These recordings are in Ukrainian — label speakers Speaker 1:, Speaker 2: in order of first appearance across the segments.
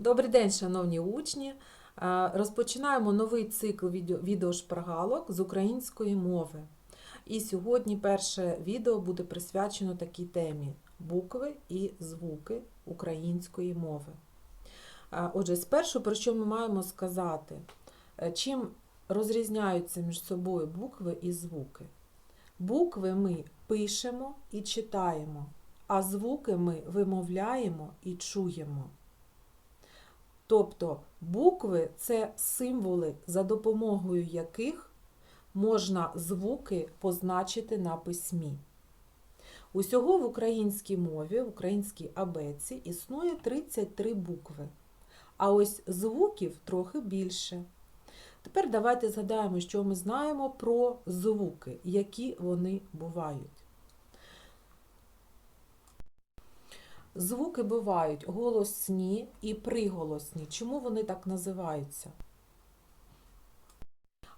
Speaker 1: Добрий день, шановні учні! Е, Розпочинаємо новий цикл відеошпаргалок з української мови. І сьогодні перше відео буде присвячено такій темі букви і звуки української мови. Е, Отже, спершу про що ми маємо сказати? Е, Чим розрізняються між собою букви і звуки? Букви ми пишемо і читаємо, а звуки ми вимовляємо і чуємо. Тобто букви це символи, за допомогою яких можна звуки позначити на письмі. Усього в українській мові, в українській абеці існує 33 букви, а ось звуків трохи більше. Тепер давайте згадаємо, що ми знаємо про звуки, які вони бувають. Звуки бувають голосні і приголосні. Чому вони так називаються?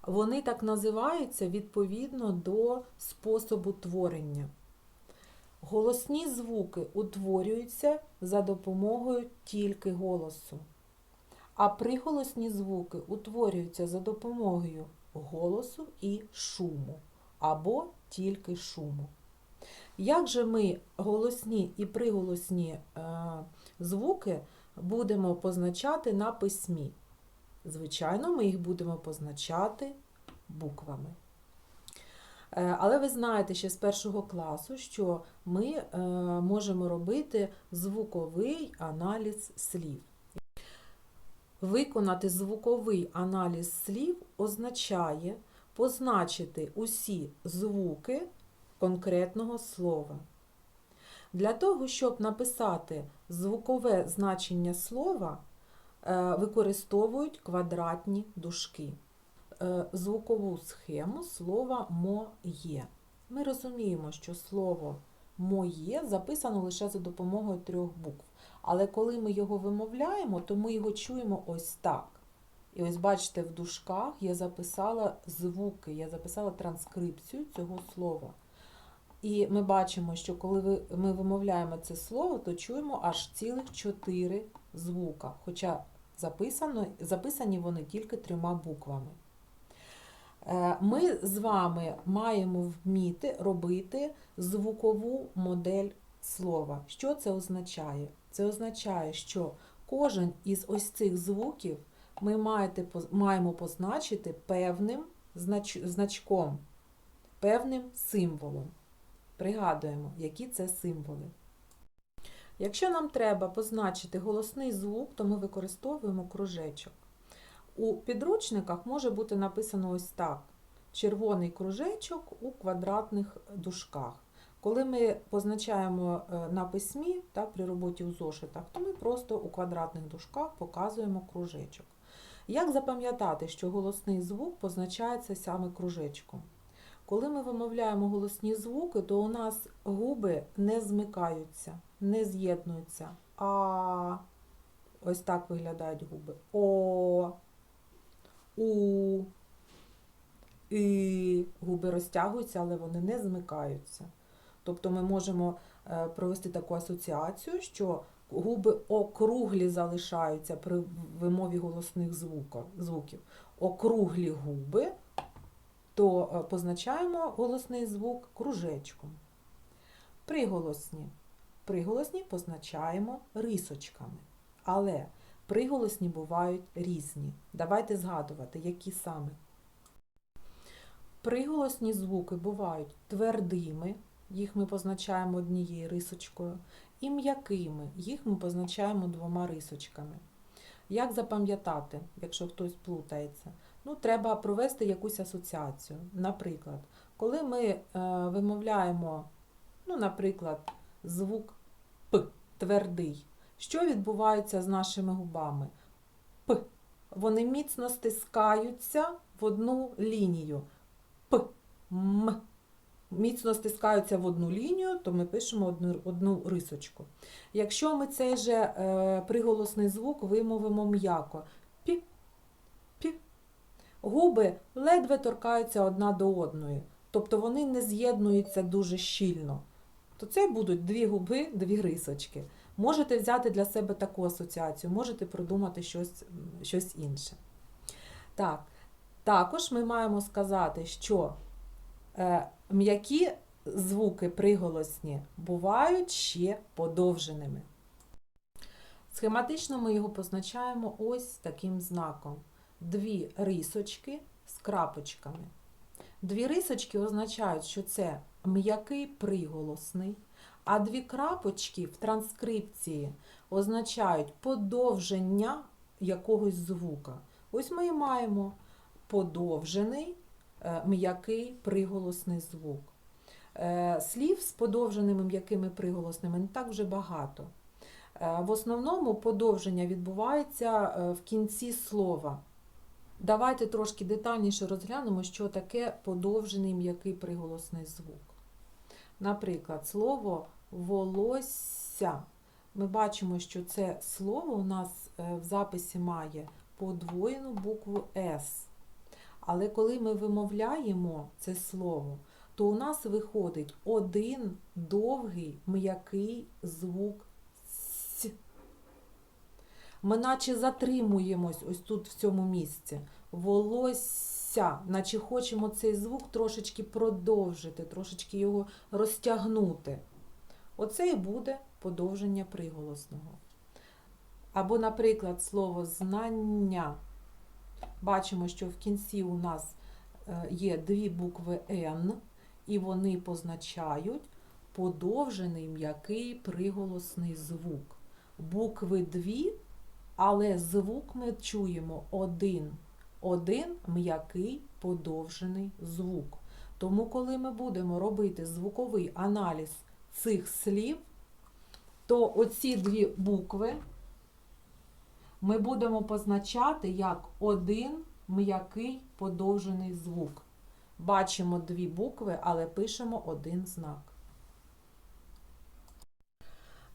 Speaker 1: Вони так називаються відповідно до способу творення. Голосні звуки утворюються за допомогою тільки голосу, а приголосні звуки утворюються за допомогою голосу і шуму або тільки шуму. Як же ми голосні і приголосні е, звуки будемо позначати на письмі? Звичайно, ми їх будемо позначати буквами. Е, Але ви знаєте ще з першого класу, що ми е, можемо робити звуковий аналіз слів. Виконати звуковий аналіз слів означає позначити усі звуки конкретного слова. Для того, щоб написати звукове значення слова, е, використовують квадратні дужки. Е, Звукову схему слова моє. Ми розуміємо, що слово моє записано лише за допомогою трьох букв. Але коли ми його вимовляємо, то ми його чуємо ось так. І ось бачите, в дужках я записала звуки, я записала транскрипцію цього слова. І ми бачимо, що коли ми вимовляємо це слово, то чуємо аж цілих чотири звука, хоча записано, записані вони тільки трьома буквами. Е, Ми з вами маємо вміти робити звукову модель слова. Що це означає? Це означає, що кожен із ось цих звуків ми маємо позначити певним значком, певним символом. Пригадуємо, які це символи. Якщо нам треба позначити голосний звук, то ми використовуємо кружечок. У підручниках може бути написано ось так: червоний кружечок у квадратних дужках. Коли ми позначаємо е, на письмі та при роботі у зошитах, то ми просто у квадратних дужках показуємо кружечок. Як запам'ятати, що голосний звук позначається саме кружечком? Коли ми вимовляємо голосні звуки, то у нас губи не змикаються, не з'єднуються. А ось так виглядають губи. О, У, І. Губи розтягуються, але вони не змикаються. Тобто ми можемо е, провести таку асоціацію, що губи округлі залишаються при вимові голосних звуків. Округлі губи то е, позначаємо голосний звук кружечком. Приголосні. Приголосні позначаємо рисочками. Але приголосні бувають різні. Давайте згадувати, які саме. Приголосні звуки бувають твердими, їх ми позначаємо однією рисочкою, і м'якими, їх ми позначаємо двома рисочками. Як запам'ятати, якщо хтось плутається? Ну, треба провести якусь асоціацію. Наприклад, коли ми е, вимовляємо, ну, наприклад, звук П твердий, що відбувається з нашими губами? П. Вони міцно стискаються в одну лінію. П, М. Міцно стискаються в одну лінію, то ми пишемо одну, одну рисочку. Якщо ми цей же е, приголосний звук вимовимо м'яко, губи ледве торкаються одна до одної, тобто вони не з'єднуються дуже щільно. То це будуть дві губи, дві рисочки. Можете взяти для себе таку асоціацію, можете придумати щось, щось інше. Так, також ми маємо сказати, що е, м'які звуки приголосні бувають ще подовженими. Схематично ми його позначаємо ось таким знаком. Дві рисочки з крапочками. Дві рисочки означають, що це м'який приголосний, а дві крапочки в транскрипції означають подовження якогось звука. Ось ми і маємо подовжений е, м'який приголосний звук. Е, Слів з подовженими м'якими приголосними не так вже багато. Е, В основному подовження відбувається в кінці слова. Давайте трошки детальніше розглянемо, що таке подовжений м'який приголосний звук. Наприклад, слово волосся. Ми бачимо, що це слово у нас е, в записі має подвоєну букву С. Але коли ми вимовляємо це слово, то у нас виходить один довгий м'який звук. Ми наче затримуємось ось тут в цьому місці. Волосся, наче хочемо цей звук трошечки продовжити, трошечки його розтягнути. Оце і буде подовження приголосного. Або, наприклад, слово знання. Бачимо, що в кінці у нас е, є дві букви Н, і вони позначають подовжений м'який приголосний звук. Букви дві, але звук ми чуємо один. Один м'який подовжений звук. Тому, коли ми будемо робити звуковий аналіз цих слів, то оці дві букви ми будемо позначати як один м'який подовжений звук. Бачимо дві букви, але пишемо один знак.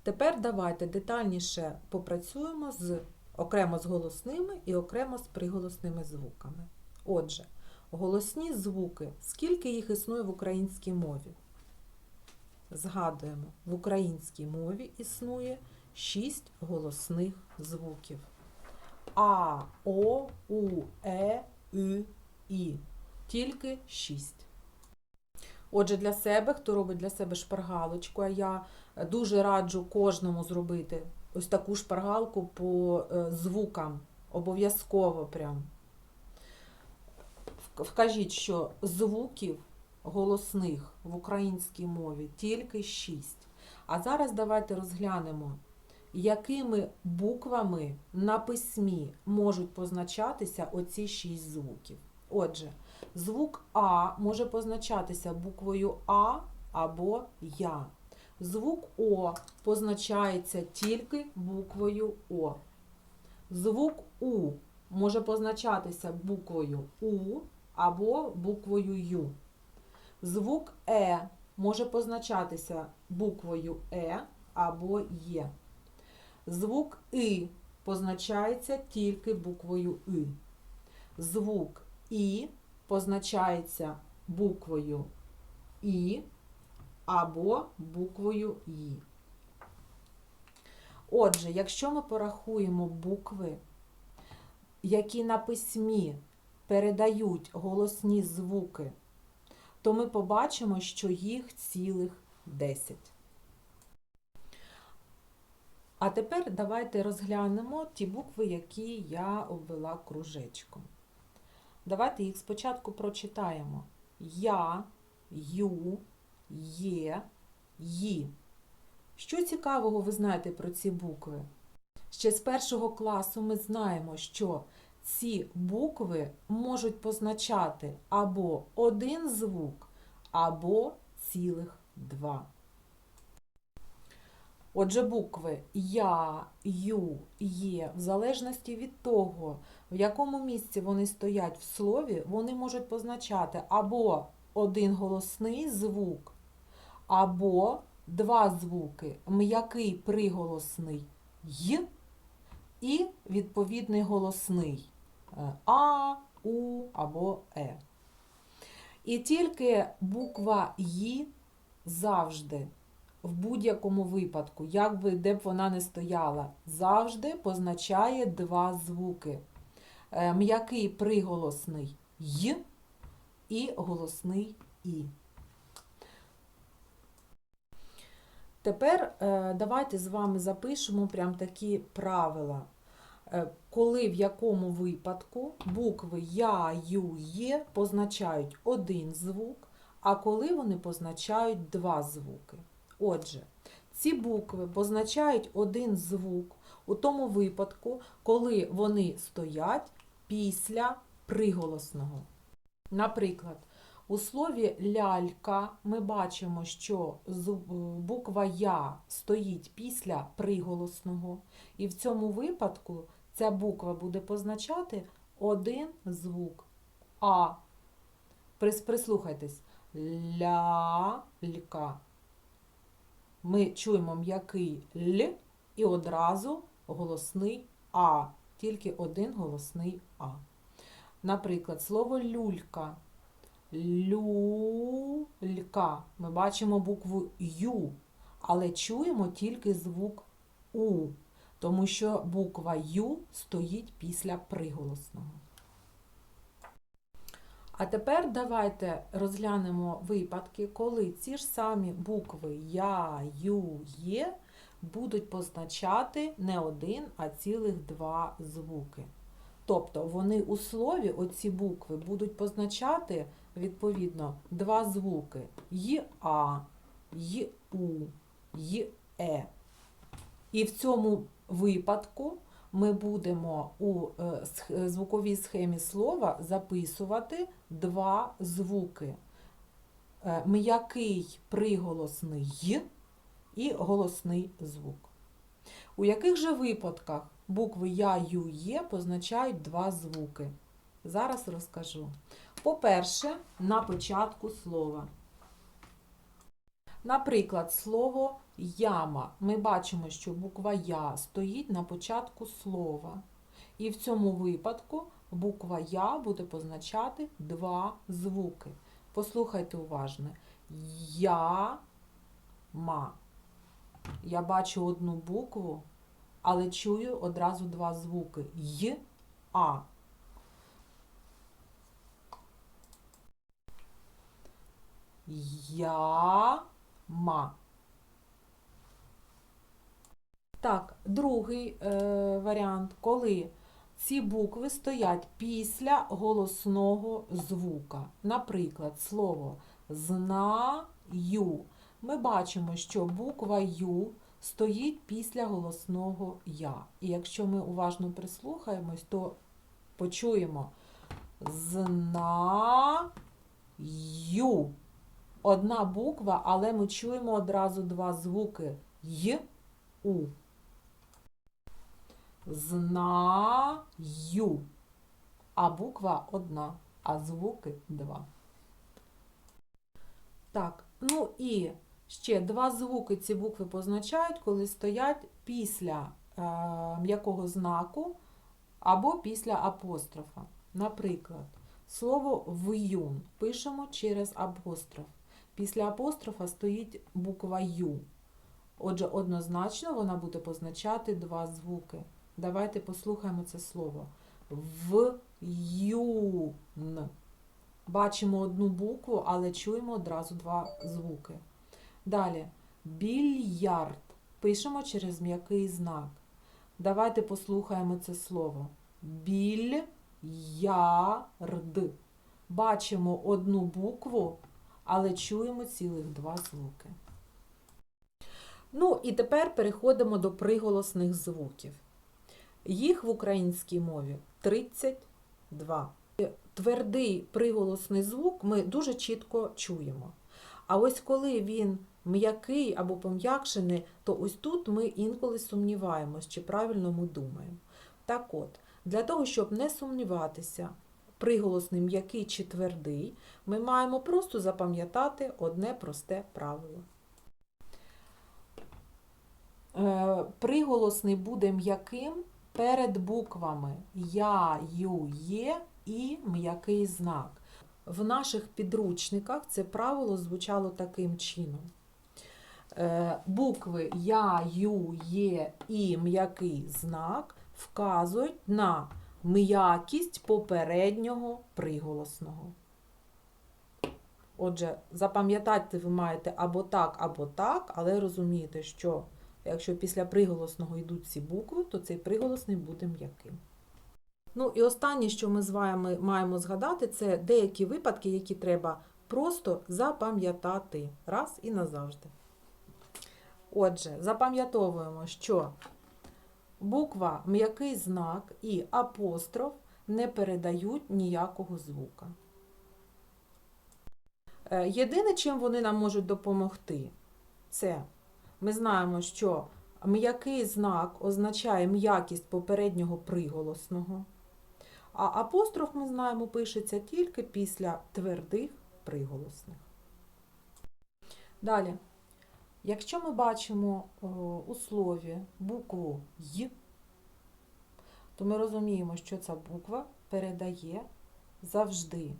Speaker 1: Тепер давайте детальніше попрацюємо з окремо з голосними і окремо з приголосними звуками. Отже, голосні звуки, скільки їх існує в українській мові? Згадуємо, в українській мові існує шість голосних звуків. А, О, У, Е, Ü, І. Тільки шість. Отже, для себе, хто робить для себе шпаргалочку, а я дуже раджу кожному зробити ось таку шпаргалку по е, звукам. Обов'язково прям. Вкажіть, що звуків голосних в українській мові тільки шість. А зараз давайте розглянемо, якими буквами на письмі можуть позначатися оці шість звуків. Отже, звук А може позначатися буквою А або Я. Звук О позначається тільки буквою О. Звук У може позначатися буквою У або буквою Ю. Звук Е може позначатися буквою Е або Є. Звук И позначається тільки буквою И. Звук І позначається буквою І або буквою І. Отже, якщо ми порахуємо букви, які на письмі передають голосні звуки, то ми побачимо, що їх цілих 10. А тепер давайте розглянемо ті букви, які я обвела кружечком. Давайте їх спочатку прочитаємо. Я, ю, є, ї. Що цікавого ви знаєте про ці букви? Ще з першого класу ми знаємо, що ці букви можуть позначати або один звук, або цілих два. Отже, букви Я, Ю, Є, в залежності від того, в якому місці вони стоять в слові, вони можуть позначати або один голосний звук, або два звуки м'який приголосний Й і відповідний голосний е, А, У або Е. І тільки буква Ї завжди в будь-якому випадку, як би де б вона не стояла, завжди позначає два звуки. Е, М'який приголосний й і голосний і. Тепер е, давайте з вами запишемо прям такі правила. Е, Коли в якому випадку букви Я, Ю, Є позначають один звук, а коли вони позначають два звуки. Отже, ці букви позначають один звук у тому випадку, коли вони стоять після приголосного. Наприклад, у слові лялька ми бачимо, що буква Я стоїть після приголосного, і в цьому випадку ця буква буде позначати один звук А. Прис- Прислухайтесь. Лялька. Ми чуємо м'який Л і одразу голосний А. Тільки один голосний А. Наприклад, слово люлька. Люлька. Ми бачимо букву Ю, але чуємо тільки звук У, тому що буква Ю стоїть після приголосного. А тепер давайте розглянемо випадки, коли ці ж самі букви Я, Ю, Є будуть позначати не один, а цілих два звуки. Тобто вони у слові, оці букви, будуть позначати відповідно два звуки й А, й У, Е. І в цьому випадку ми будемо у е, звуковій схемі слова записувати два звуки. Е, М'який приголосний й і голосний звук. У яких же випадках букви Я, Ю, Є позначають два звуки? Зараз розкажу. По-перше, на початку слова. Наприклад, слово яма. Ми бачимо, що буква Я стоїть на початку слова. І в цьому випадку буква Я буде позначати два звуки. Послухайте уважно. Я-ма. Я бачу одну букву, але чую одразу два звуки й а. Яма. Так, другий е, варіант, коли ці букви стоять після голосного звука. Наприклад, слово знаю. Ми бачимо, що буква Ю стоїть після голосного Я. І якщо ми уважно прислухаємось, то почуємо знаю. Одна буква, але ми чуємо одразу два звуки й у. Знаю. А буква одна, а звуки два. Так, ну і ще два звуки ці букви позначають, коли стоять після е, м'якого знаку або після апострофа. Наприклад, слово в'юн пишемо через апостроф. Після апострофа стоїть буква Ю. Отже, однозначно вона буде позначати два звуки. Давайте послухаємо це слово. В'юн. Бачимо одну букву, але чуємо одразу два звуки. Далі. Більярд. Пишемо через м'який знак. Давайте послухаємо це слово. Біль-яр-д. Бачимо одну букву, але чуємо цілих два звуки. Ну і тепер переходимо до приголосних звуків. Їх в українській мові 32. Твердий приголосний звук ми дуже чітко чуємо. А ось коли він м'який або пом'якшений, то ось тут ми інколи сумніваємось, чи правильно ми думаємо. Так от, для того, щоб не сумніватися, приголосний м'який чи твердий, ми маємо просто запам'ятати одне просте правило. Е, Приголосний буде м'яким перед буквами Я, Ю, Є і м'який знак. В наших підручниках це правило звучало таким чином. Е, Букви Я, Ю, Є і м'який знак вказують на м'якість попереднього приголосного. Отже, запам'ятати ви маєте або так, або так, але розумієте, що якщо після приголосного йдуть ці букви, то цей приголосний буде м'яким. Ну і останнє, що ми з вами маємо згадати, це деякі випадки, які треба просто запам'ятати раз і назавжди. Отже, запам'ятовуємо, що буква м'який знак і апостроф не передають ніякого звука. Е, Єдине, чим вони нам можуть допомогти, це ми знаємо, що м'який знак означає м'якість попереднього приголосного, а апостроф, ми знаємо, пишеться тільки після твердих приголосних. Далі. Якщо ми бачимо у слові букву Й, то ми розуміємо, що ця буква передає завжди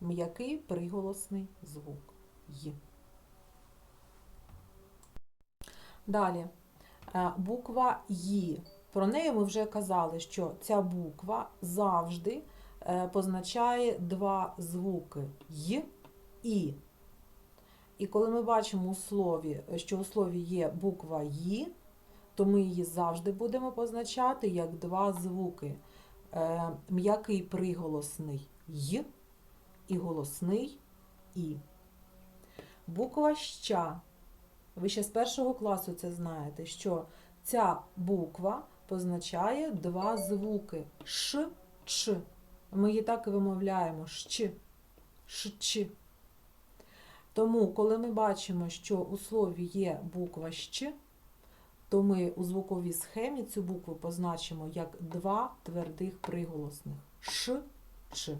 Speaker 1: м'який приголосний звук Й. Далі, е, буква Ї. Про неї ми вже казали, що ця буква завжди е, позначає два звуки Й і. І коли ми бачимо у слові, що у слові є буква Ї, то ми її завжди будемо позначати як два звуки. Е, М'який приголосний Й і голосний І. Буква Ща. Ви ще з першого класу це знаєте, що ця буква позначає два звуки Ш, Ч. Ми її так і вимовляємо Щ, Ч. Тому, коли ми бачимо, що у слові є буква Щ, то ми у звуковій схемі цю букву позначимо як два твердих приголосних Ш, Ч.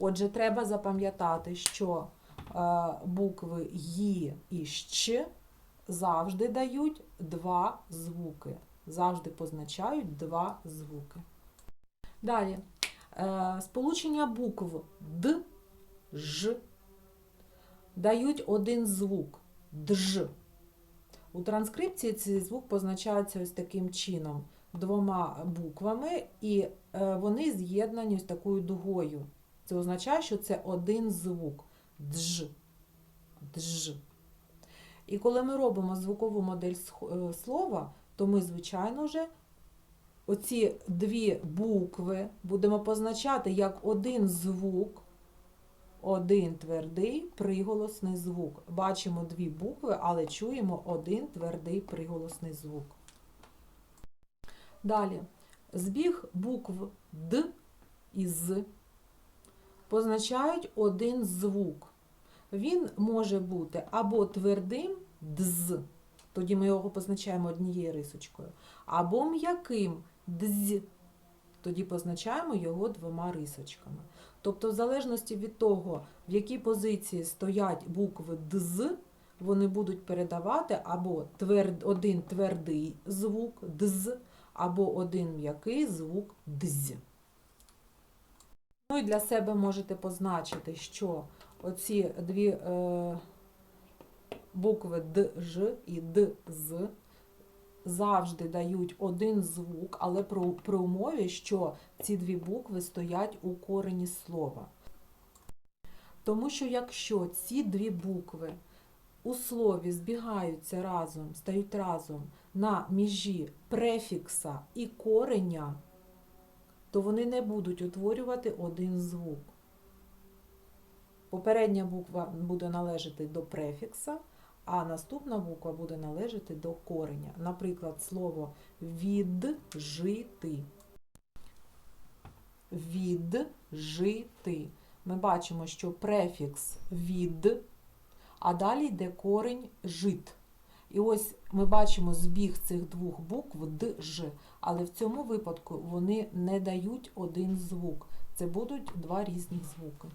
Speaker 1: Отже, треба запам'ятати, що е, букви Ї і Щ завжди дають два звуки. Завжди позначають два звуки. Далі. Е, сполучення букв Д, Ж дають один звук Дж. У транскрипції цей звук позначається ось таким чином: двома буквами, і е, вони з'єднані ось такою дугою. Це означає, що це один звук дж. Дж. І коли ми робимо звукову модель е, слова, то ми, звичайно вже оці дві букви будемо позначати як один звук, один твердий приголосний звук. Бачимо дві букви, але чуємо один твердий приголосний звук. Далі. Збіг букв Д і З позначають один звук. Він може бути або твердим дз, тоді ми його позначаємо однією рисочкою, або м'яким дз, тоді позначаємо його двома рисочками. Тобто, в залежності від того, в якій позиції стоять букви дз, вони будуть передавати або тверд, один твердий звук дз, або один м'який звук дз. Ну і для себе можете позначити, що оці дві е, букви Д, Ж і Д, З завжди дають один звук, але при, при умові, що ці дві букви стоять у корені слова. Тому що якщо ці дві букви у слові збігаються разом, стають разом на межі префікса і кореня, то вони не будуть утворювати один звук. Попередня буква буде належати до префікса, а наступна буква буде належати до кореня. Наприклад, слово віджити. Віджити. Ми бачимо, що префікс від, а далі йде корень жит. І ось ми бачимо збіг цих двох букв Д, Ж, але в цьому випадку вони не дають один звук. Це будуть два різні звуки.